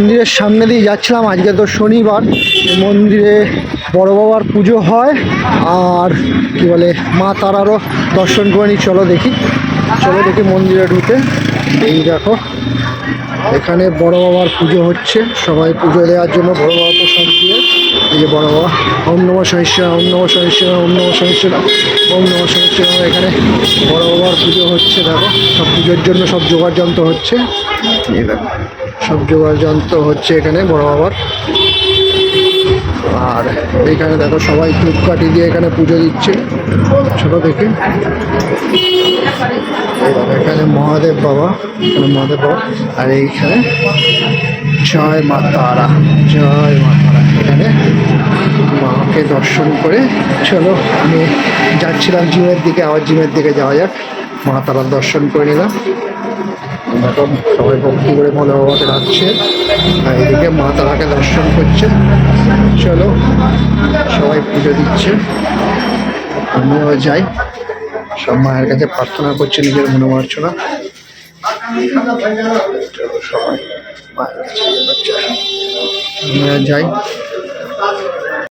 মন্দিরের সামনে দিয়ে যাচ্ছিলাম। আজকে তো শনিবার। মন্দিরে বড় বাবার পুজো হয় আর কি বলে, মা তারারও দর্শন করে নি চলো দেখি। চলো দেখি মন্দিরে ঢুকে। এই দেখো, এখানে বড় বাবার পুজো হচ্ছে। সবাই পুজো দেওয়ার জন্য বড় বাবা প্রসাদ দিয়ে। এই যে বড় বাবা, ওম নম সহিষ্যা ওম নম সহিষ্যা ওম নম এখানে বড় বাবার পুজো হচ্ছে, দেখো। সব পুজোর জন্য সব জোগাড় যন্ত্র হচ্ছে। এই দেখো। সব যন্ত্র হচ্ছে এখানে, বড় বাবার। আর এইখানে দেখো সবাই ধূপকাঠি দিয়ে এখানে পুজো দিচ্ছে, ছোট দেখে, এখানে মহাদেব বাবা, এখানে মহাদেব বাবা। আর এইখানে জয় মা তারা, জয় মা তারা। এখানে মাকে দর্শন করে, চলো আমি যাচ্ছিলাম জিমের দিকে, আবার জিমের দিকে যাওয়া যাক। মা তারার দর্শন করে নিলাম। এরকম সবাই ভক্তি করে মনে বাবাকে ডাকছে আর এদিকে মা তারাকে দর্শন করছে। চলো, সবাই পুজো দিচ্ছে। আমিও যাই। সব মায়ের কাছে প্রার্থনা করছে নিজের মনোমার্চনা। চলো সবাই, মায়ের কাছে যাই।